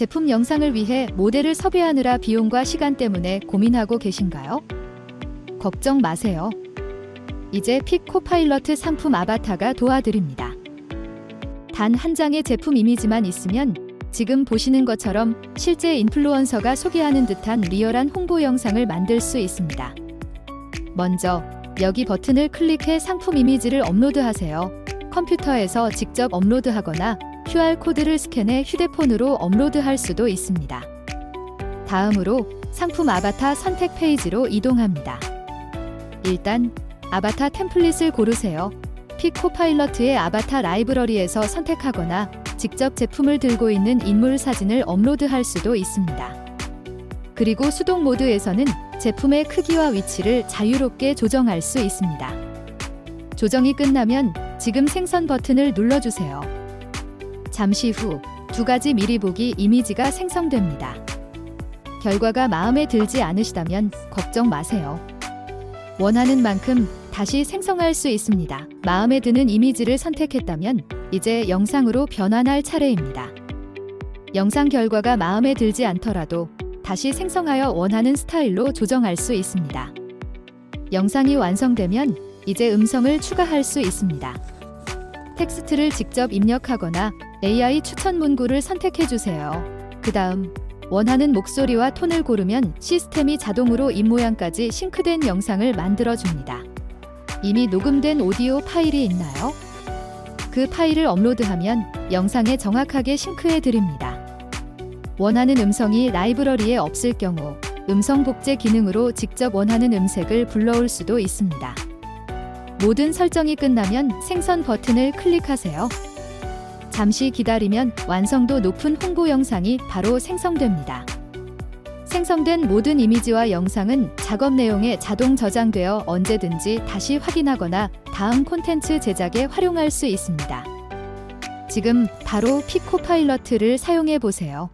제품 영상을 위해 모델을 섭외하느라 비용과 시간 때문에 고민하고 계신가요? 걱정 마세요. 이제 픽 코파일러트 상품 아바타가 도와드립니다. 단 한 장의 제품 이미지만 있으면 지금 보시는 것처럼 실제 인플루언서가 소개하는 듯한 리얼한 홍보 영상을 만들 수 있습니다. 먼저 여기 버튼을 클릭해 상품 이미지를 업로드하세요. 컴퓨터에서 직접 업로드하거나 QR코드를 스캔해 휴대폰으로 업로드할 수도 있습니다. 다음으로 상품 아바타 선택 페이지로 이동합니다. 일단 아바타 템플릿을 고르세요. 픽 코파일러트의 아바타 라이브러리에서 선택하거나 직접 제품을 들고 있는 인물 사진을 업로드할 수도 있습니다. 그리고 수동 모드에서는 제품의 크기와 위치를 자유롭게 조정할 수 있습니다. 조정이 끝나면 지금 생선 버튼을 눌러주세요. 잠시 후 두 가지 미리 보기 이미지가 생성됩니다. 결과가 마음에 들지 않으시다면 걱정 마세요. 원하는 만큼 다시 생성할 수 있습니다. 마음에 드는 이미지를 선택했다면 이제 영상으로 변환할 차례입니다. 영상 결과가 마음에 들지 않더라도 다시 생성하여 원하는 스타일로 조정할 수 있습니다. 영상이 완성되면 이제 음성을 추가할 수 있습니다. 텍스트를 직접 입력하거나 AI 추천 문구를 선택해 주세요. 그 다음 원하는 목소리와 톤을 고르면 시스템이 자동으로 입모양까지 싱크된 영상을 만들어 줍니다. 이미 녹음된 오디오 파일이 있나요? 그 파일을 업로드하면 영상에 정확하게 싱크해 드립니다. 원하는 음성이 라이브러리에 없을 경우 음성 복제 기능으로 직접 원하는 음색을 불러올 수도 있습니다. 모든 설정이 끝나면 생선 버튼을 클릭하세요. 잠시 기다리면 완성도 높은 홍보 영상이 바로 생성됩니다. 생성된 모든 이미지와 영상은 작업 내용에 자동 저장되어 언제든지 다시 확인하거나 다음 콘텐츠 제작에 활용할 수 있습니다. 지금 바로 피코파일러트를 사용해 보세요.